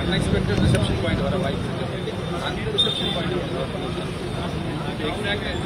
Unexpected reception point வர வாய்ப்பு இருக்கு அந்த ரிசப்ஷன் பாயிண்ட் எக்ஸாக்டாக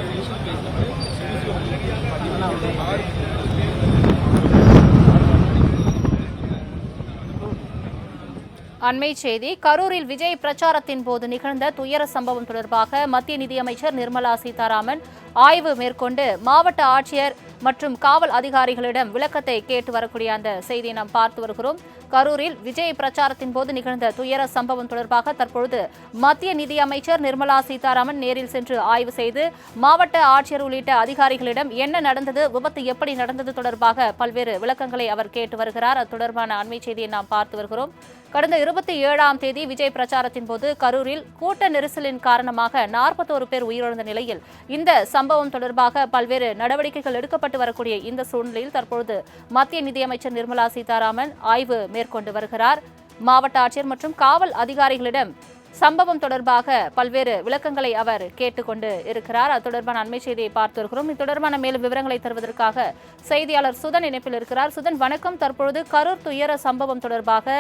அண்மை செய்தி கரூரில் விஜய் பிரச்சாரத்தின் போது நிகழ்ந்த துயர சம்பவம் தொடர்பாக மத்திய நிதியமைச்சர் நிர்மலா சீதாராமன் ஆய்வு மேற்கொண்டு மாவட்ட ஆட்சியர் மற்றும் காவல் அதிகாரிகளிடம் விளக்கத்தை கேட்டு வரக்கூடிய அந்த செய்தியை நாம் பார்த்து வருகிறோம். கரூரில் விஜய் பிரச்சாரத்தின் போது நிகழ்ந்த துயர சம்பவம் தொடர்பாக தற்பொழுது மத்திய நிதியமைச்சர் நிர்மலா சீதாராமன் நேரில் சென்று ஆய்வு செய்து மாவட்ட ஆட்சியர் உள்ளிட்ட அதிகாரிகளிடம் என்ன நடந்தது விபத்து எப்படி நடந்தது தொடர்பாக பல்வேறு விளக்கங்களை அவர் கேட்டு வருகிறார். அது தொடர்பான அண்மை செய்தியை நாம் பார்த்து வருகிறோம். கடந்த இருபத்தி ஏழாம் தேதி விஜய் பிரச்சாரத்தின் போது கரூரில் கூட்ட நெரிசலின் காரணமாக நாற்பத்தோரு பேர் உயிரிழந்த நிலையில் இந்த சம்பவம் தொடர்பாக பல்வேறு நடவடிக்கைகள் எடுக்கப்பட்டு வரக்கூடிய இந்த சூழ்நிலையில் தற்பொழுது மத்திய நிதியமைச்சர் நிர்மலா சீதாராமன் ஆய்வு மேற்கொண்டு வருகிறார். மாவட்ட ஆட்சியர் மற்றும் காவல் அதிகாரிகளிடம் சம்பவம் தொடர்பாக பல்வேறு விளக்கங்களை அவர் கேட்டுக்கொண்டு இருக்கிறார். அது தொடர்பான அண்மை செய்தியை பார்த்து வருகிறோம். இது தொடர்பான மேலும் விவரங்களை தருவதற்காக செய்தியாளர் சுதன் இணைப்பில் இருக்கிறார். சுதன் வணக்கம். தற்பொழுது கரூர் துயர சம்பவம் தொடர்பாக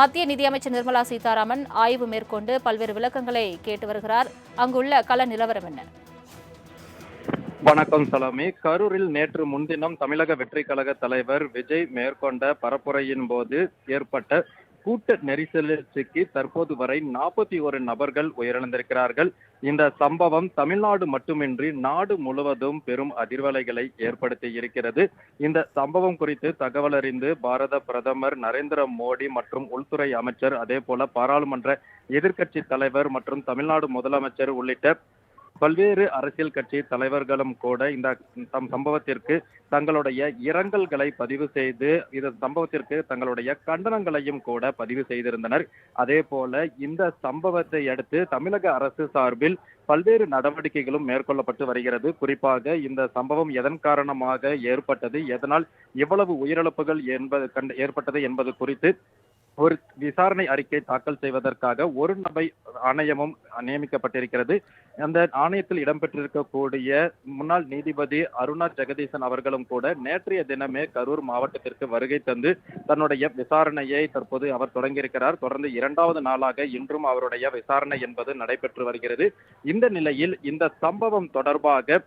மத்திய நிதியமைச்சர் நிர்மலா சீதாராமன் ஆய்வு மேற்கொண்டு பல்வேறு விளக்கங்களை கேட்டு வருகிறார். அங்குள்ள கள நிலவரம் என்ன? வணக்கம் சலாமி. கரூரில் நேற்று முன்தினம் தமிழக வெற்றி கழக தலைவர் விஜய் மேற்கொண்ட பரப்புரையின் போது ஏற்பட்ட கூட்ட நெரிசலில் சிக்கி தற்போது வரை நாற்பத்தி ஒரு நபர்கள் உயிரிழந்திருக்கிறார்கள். இந்த சம்பவம் தமிழ்நாடு மட்டுமின்றி நாடு முழுவதும் பெரும் அதிர்வலைகளை ஏற்படுத்தி இருக்கிறது. இந்த சம்பவம் குறித்து தகவல் அறிந்து பாரத பிரதமர் நரேந்திர மோடி மற்றும் உள்துறை அமைச்சர் அதே போல பாராளுமன்ற எதிர்க்கட்சி தலைவர் மற்றும் தமிழ்நாடு முதலமைச்சர் உள்ளிட்ட பல்வேறு அரசியல் கட்சி தலைவர்களும் கூட இந்த தம் சம்பவத்திற்கு தங்களுடைய இரங்கல்களை பதிவு செய்து இந்த சம்பவத்திற்கு தங்களுடைய கண்டனங்களையும் கூட பதிவு செய்திருந்தனர். அதே போல இந்த சம்பவத்தை அடுத்து தமிழக அரசு சார்பில் பல்வேறு நடவடிக்கைகளும் மேற்கொள்ளப்பட்டு வருகிறது. குறிப்பாக இந்த சம்பவம் எதன் காரணமாக ஏற்பட்டது எதனால் இவ்வளவு உயிரிழப்புகள் என்பது ஏற்பட்டது என்பது குறித்து ஒரு விசாரணை அறிக்கை தாக்கல் செய்வதற்காக ஒரு நபை ஆணையமும் நியமிக்கப்பட்டிருக்கிறது. அந்த ஆணையத்தில் இடம்பெற்றிருக்கக்கூடிய முன்னாள் நீதிபதி அருணா ஜெகதீசன் அவர்களும் கூட நேற்றைய தினமே கரூர் மாவட்டத்திற்கு வருகை தந்து தன்னுடைய விசாரணையை தற்போது அவர் தொடங்கியிருக்கிறார். தொடர்ந்து இரண்டாவது நாளாக இன்றும் அவருடைய விசாரணை என்பது நடைபெற்று வருகிறது. இந்த நிலையில் இந்த சம்பவம் தொடர்பாக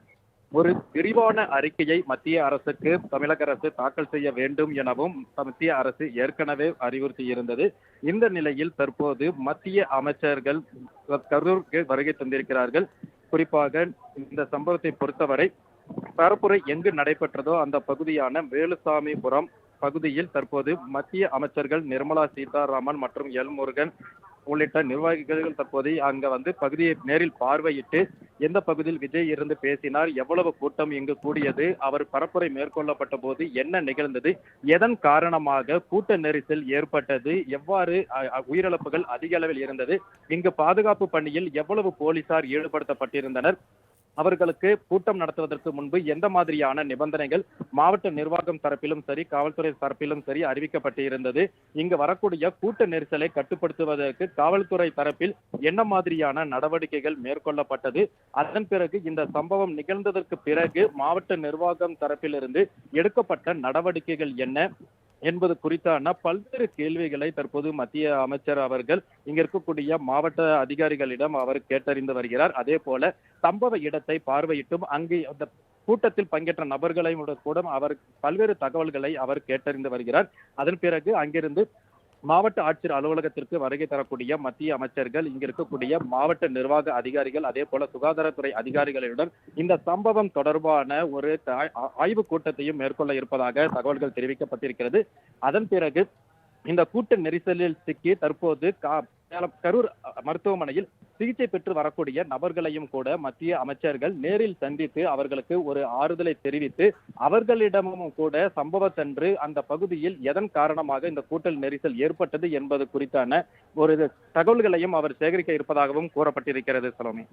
ஒரு விரிவான அறிக்கையை மத்திய அரசுக்கு தமிழக அரசு தாக்கல் செய்ய வேண்டும் எனவும் மத்திய அரசு ஏற்கனவே அறிவுறுத்தி இருந்தது இந்த நிலையில் தற்போது மத்திய அமைச்சர்கள் கரூருக்கு வருகை தந்திருக்கிறார்கள். குறிப்பாக இந்த சம்பவத்தை பொறுத்தவரை பரப்புரை எங்கு நடைபெற்றதோ அந்த பகுதியான வேலுசாமிபுரம் பகுதியில் தற்போது மத்திய அமைச்சர்கள் நிர்மலா சீதாராமன் மற்றும் எல் முருகன் உள்ளிட்ட நிர்வாகிகள் தற்போது அங்க வந்து பகுதியை நேரில் பார்வையிட்டு எந்த பகுதியில் விஜய் இருந்து பேசினார் எவ்வளவு கூட்டம் இங்கு கூடியது அவர் பரப்புரை மேற்கொள்ளப்பட்ட போது என்ன நிகழ்ந்தது எதன் காரணமாக கூட்ட நெரிசல் ஏற்பட்டது எவ்வாறு உயிரிழப்புகள் அதிக அளவில் இருந்தது இங்கு பாதுகாப்பு பணியில் எவ்வளவு போலீசார் ஈடுபடுத்தப்பட்டிருந்தனர் அவர்களுக்கு கூட்டம் நடத்துவதற்கு முன்பு எந்த மாதிரியான நிபந்தனைகள் மாவட்ட நிர்வாகம் தரப்பிலும் சரி காவல்துறை தரப்பிலும் சரி அறிவிக்கப்பட்டு இருந்தது இங்கு வரக்கூடிய கூட்ட நெரிசலை கட்டுப்படுத்துவதற்கு காவல்துறை தரப்பில் என்ன மாதிரியான நடவடிக்கைகள் மேற்கொள்ளப்பட்டது? அதன் பிறகு இந்த சம்பவம் நிகழ்ந்ததற்கு பிறகு மாவட்ட நிர்வாகம் தரப்பிலிருந்து எடுக்கப்பட்ட நடவடிக்கைகள் என்ன? என்பது குறித்தான பல்வேறு கேள்விகளை தற்போது மத்திய அமைச்சர் அவர்கள் இங்க இருக்கக்கூடிய மாவட்ட அதிகாரிகளிடம் அவர் கேட்டறிந்து வருகிறார். அதே போல சம்பவ இடத்தை பார்வையிட்டும் அங்கு அந்த கூட்டத்தில் பங்கேற்ற நபர்களையும் கூட அவர் பல்வேறு தகவல்களை அவர் கேட்டறிந்து வருகிறார். அதன் பிறகு அங்கிருந்து மாவட்ட ஆட்சியர் அலுவலகத்திற்கு வருகை தரக்கூடிய மத்திய அமைச்சர்கள் இங்க இருக்கக்கூடிய மாவட்ட நிர்வாக அதிகாரிகள் அதே போல சுகாதாரத்துறை அதிகாரிகளுடன் இந்த சம்பவம் தொடர்பான ஒரு ஆய்வு ஆய்வுக் கூட்டத்தையும் மேற்கொள்ள இருப்பதாக தகவல்கள் தெரிவிக்கப்பட்டிருக்கிறது. அதன் பிறகு இந்த கூட்ட நெரிசலில் சிக்கி தற்போது கா- கரூர் மருத்துவமனையில் சிகிச்சை பெற்று வரக்கூடிய நபர்களையும் கூட மத்திய அமைச்சர்கள் நேரில் சந்தித்து அவர்களுக்கு ஒரு ஆறுதலை தெரிவித்து அவர்களிடமும் கூட சம்பவத்தன்று அந்த பகுதியில் எதன் காரணமாக இந்த கூட்டல் நெரிசல் ஏற்பட்டது என்பது குறித்தான ஒரு தகவல்களையும் அவர் சேகரிக்க இருப்பதாகவும் கூறப்பட்டிருக்கிறது சலோமி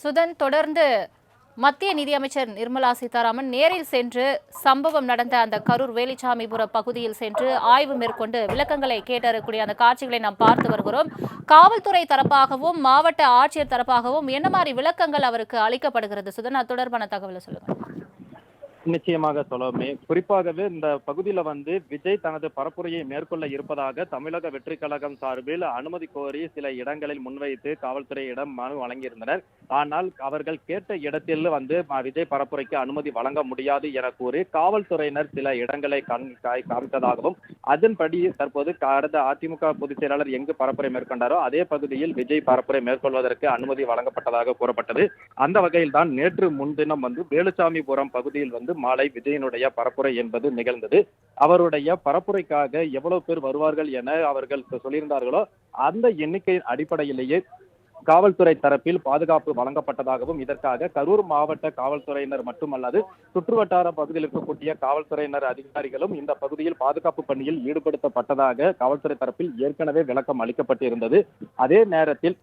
சுதன் தொடர்ந்து மத்திய நிதியமைச்சர் நிர்மலா சீதாராமன் நேரில் சென்று சம்பவம் நடந்த அந்த கரூர் வேலிச்சாமிபுர பகுதியில் சென்று ஆய்வு மேற்கொண்டு விளக்கங்களை கேட்டறக்கூடிய அந்த காட்சிகளை நாம் பார்த்து வருகிறோம். காவல்துறை தரப்பாகவும் மாவட்ட ஆட்சியர் தரப்பாகவும் என்ன மாதிரி விளக்கங்கள் அவருக்கு அளிக்கப்படுகிறது? சுதன் அது தொடர்பான தகவலை சொல்லுங்கள் நிச்சயமாக சொல்லமே குறிப்பாகவே இந்த பகுதியில வந்து விஜய் தனது பரப்புரையை மேற்கொள்ள இருப்பதாக தமிழக வெற்றி கழகம் சார்பில் அனுமதி கோரி சில இடங்களில் முன்வைத்து காவல்துறையிடம் மனு வழங்கியிருந்தனர். ஆனால் அவர்கள் கேட்ட இடத்தில் வந்து விஜய் பரப்புரைக்கு அனுமதி வழங்க முடியாது என கூறி காவல்துறையினர் சில இடங்களை காய்- காமித்ததாகவும் அதன்படி தற்போது கடந்த அதிமுக பொதுச் செயலாளர் எங்கு பரப்புரை மேற்கொண்டாரோ அதே பகுதியில் விஜய் பரப்புரை மேற்கொள்வதற்கு அனுமதி வழங்கப்பட்டதாக கூறப்பட்டது. அந்த வகையில் தான் நேற்று முன்தினம் வந்து வேலுசாமிபுரம் பகுதியில் வந்து மாலை விஜயனுடைய பரப்புரை என்பது நிகழ்ந்தது. அவருடைய பரப்புரைக்காக எவ்வளவு பேர் வருவார்கள் என அவர்கள் சொல்லியிருந்தார்களோ அந்த எண்ணிக்கையின் அடிப்படையிலேயே காவல்துறை தரப்பில் பாதுகாப்பு வழங்கப்பட்டதாகவும் இதற்காக கரூர் மாவட்ட காவல்துறையினர் மட்டுமல்லாது சுற்றுவட்டார பகுதியில் இருக்கக்கூடிய காவல்துறையினர் அதிகாரிகளும் இந்த பகுதியில் பாதுகாப்பு பணியில் ஈடுபடுத்தப்பட்டதாக காவல்துறை தரப்பில் ஏற்கனவே விளக்கம் அளிக்கப்பட்டிருந்தது. அதே நேரத்தில்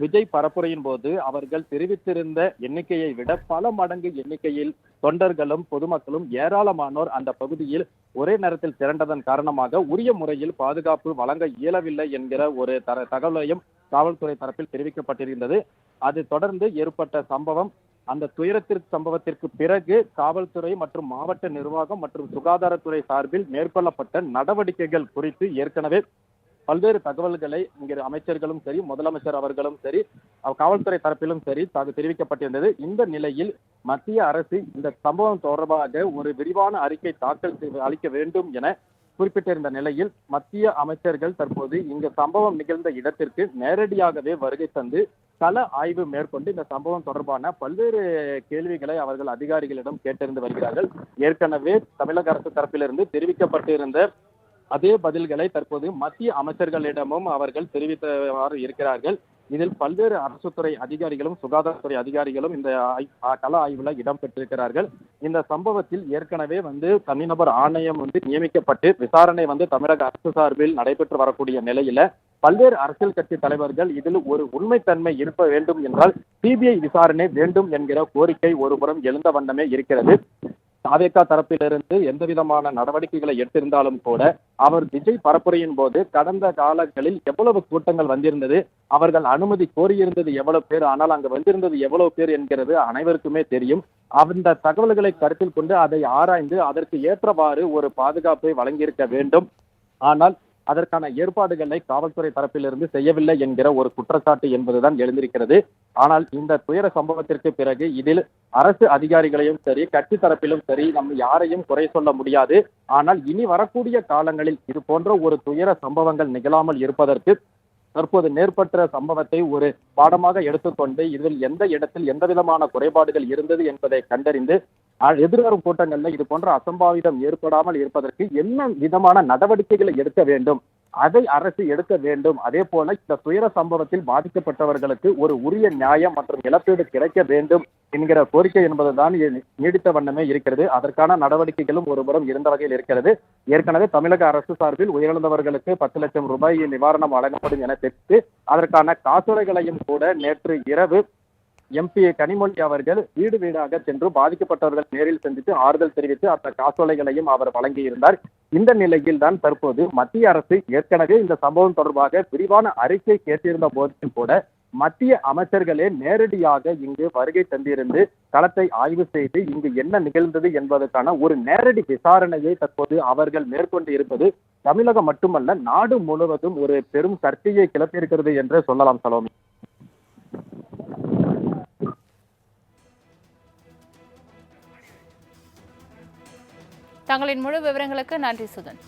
விஜய் பரப்புரையின் போது அவர்கள் தெரிவித்திருந்த எண்ணிக்கையை விட பல மடங்கு எண்ணிக்கையில் தொண்டர்களும் பொதுமக்களும் ஏராளமானோர் அந்த பகுதியில் ஒரே நேரத்தில் திரண்டதன் காரணமாக உரிய முறையில் பாதுகாப்பு வழங்க இயலவில்லை என்கிற ஒரு தர தகவலையும் காவல்துறை தரப்பில் தெரிவிக்கப்பட்டிருந்தது. அது தொடர்ந்து ஏற்பட்ட சம்பவம். அந்த துயரத்திற்கு சம்பவத்திற்கு பிறகு காவல்துறை மற்றும் மாவட்ட நிர்வாகம் மற்றும் சுகாதாரத்துறை சார்பில் மேற்கொள்ளப்பட்ட நடவடிக்கைகள் குறித்து ஏற்கனவே பல்வேறு தகவல்களை இங்கே அமைச்சர்களும் சரி முதலமைச்சர் அவர்களும் சரி காவல்துறை தரப்பிலும் சரி தகு தெரிவிக்கப்பட்டிருந்தது. இந்த நிலையில் மத்திய அரசு இந்த சம்பவம் தொடர்பாக ஒரு விரிவான அறிக்கை தாக்கல் அளிக்க வேண்டும் என குறிப்பிட்டிருந்த நிலையில் மத்திய அமைச்சர்கள் தற்போது இந்த சம்பவம் நிகழ்ந்த இடத்திற்கு நேரடியாகவே வருகை தந்து கள ஆய்வு மேற்கொண்டு இந்த சம்பவம் தொடர்பான பல்வேறு கேள்விகளை அவர்கள் அதிகாரிகளிடம் கேட்டறிந்து வருகிறார்கள். ஏற்கனவே தமிழக அரசு தரப்பிலிருந்து தெரிவிக்கப்பட்டிருந்த அதே பதில்களை தற்போது மத்திய அமைச்சர்களிடமும் அவர்கள் தெரிவித்தவாறு இருக்கிறார்கள். இதில் பல்வேறு அரசுத்துறை அதிகாரிகளும் சுகாதாரத்துறை அதிகாரிகளும் இந்த கள ஆய்வுல இடம்பெற்றிருக்கிறார்கள். இந்த சம்பவத்தில் ஏற்கனவே வந்து தனிநபர் ஆணையம் வந்து நியமிக்கப்பட்டு விசாரணை வந்து தமிழக அரசு சார்பில் நடைபெற்று வரக்கூடிய நிலையில பல்வேறு அரசியல் கட்சி தலைவர்கள் இதில் ஒரு உண்மைத்தன்மை இருக்க வேண்டும் என்றால் சிபிஐ விசாரணை வேண்டும் என்கிற கோரிக்கை ஒருபுறம் எழுந்த வண்ணமே இருக்கிறது. தாவேக்கா தரப்பிலிருந்து எந்த விதமான நடவடிக்கைகளை எடுத்திருந்தாலும் கூட அவர் விஜய் பரப்புரையின் போது கடந்த காலங்களில் எவ்வளவு கூட்டங்கள் வந்திருந்தது அவர்கள் அனுமதி கோரியிருந்தது எவ்வளவு பேர் ஆனால் அங்கு வந்திருந்தது எவ்வளவு பேர் என்கிறது அனைவருக்குமே தெரியும். அந்த தகவல்களை கருத்தில் கொண்டு அதை ஆராய்ந்து அதற்கு ஏற்றவாறு ஒரு பாதுகாப்பை வழங்கியிருக்க வேண்டும். ஆனால் அதற்கான ஏற்பாடுகளை காவல்துறை தரப்பிலிருந்து செய்யவில்லை என்கிற ஒரு குற்றச்சாட்டு என்பதுதான் எழுந்திருக்கிறது. ஆனால் இந்த துயர சம்பவத்திற்கு பிறகு இதில் அரசு அதிகாரிகளையும் சரி கட்சி தரப்பிலும் சரி நம்ம யாரையும் குறை சொல்ல முடியாது. ஆனால் இனி வரக்கூடிய காலங்களில் இது போன்ற ஒரு துயர சம்பவங்கள் நிகழாமல் இருப்பதற்கு தற்போது நேர்பற்ற சம்பவத்தை ஒரு பாடமாக எடுத்துக்கொண்டு இதில் எந்த இடத்தில் எந்த விதமான குறைபாடுகள் இருந்தது என்பதை கண்டறிந்து எதிர்வரும் கூட்டங்கள்ல இது போன்ற அசம்பாவிதம் ஏற்படாமல் இருப்பதற்கு என்ன விதமான நடவடிக்கைகளை எடுக்க வேண்டும்? அதை அரசு எடுக்க வேண்டும். அதே போல இந்த துயர சம்பவத்தில் பாதிக்கப்பட்டவர்களுக்கு ஒரு உரிய நியாயம் மற்றும் இழப்பீடு கிடைக்க வேண்டும் என்கிற கோரிக்கை என்பதுதான் நீடித்த வண்ணமே இருக்கிறது. அதற்கான நடவடிக்கைகளும் ஒருபுறம் இருந்த வகையில் இருக்கிறது. ஏற்கனவே தமிழக அரசு சார்பில் உயிரிழந்தவர்களுக்கு பத்து லட்சம் ரூபாய் நிவாரணம் வழங்கப்படும் என தெரிவித்து அதற்கான காசோலைகளையும் கூட நேற்று இரவு எம்பி கனிமொழி அவர்கள் வீடு வீடாக சென்று பாதிக்கப்பட்டவர்கள் நேரில் சந்தித்து ஆறுதல் தெரிவித்து அந்த காசோலைகளையும் அவர் வழங்கியிருந்தார். இந்த நிலையில் தான் தற்போது மத்திய அரசு ஏற்கனவே இந்த சம்பவம் தொடர்பாக விரிவான அறிக்கை கேட்டிருந்த போதிலும் கூட மத்திய அமைச்சர்களே நேரடியாக இங்கு வருகை தந்திருந்து களத்தை ஆய்வு செய்து இங்கு என்ன நிகழ்ந்தது என்பதற்கான ஒரு நேரடி விசாரணையை தற்போது அவர்கள் மேற்கொண்டு இருப்பது தமிழகம் மட்டுமல்ல நாடு முழுவதும் ஒரு பெரும் சர்ச்சையை கிளப்பியிருக்கிறது என்று சொல்லலாம் சலோமி. தங்களின் முழு விவரங்களுக்கு நன்றி சுதன்.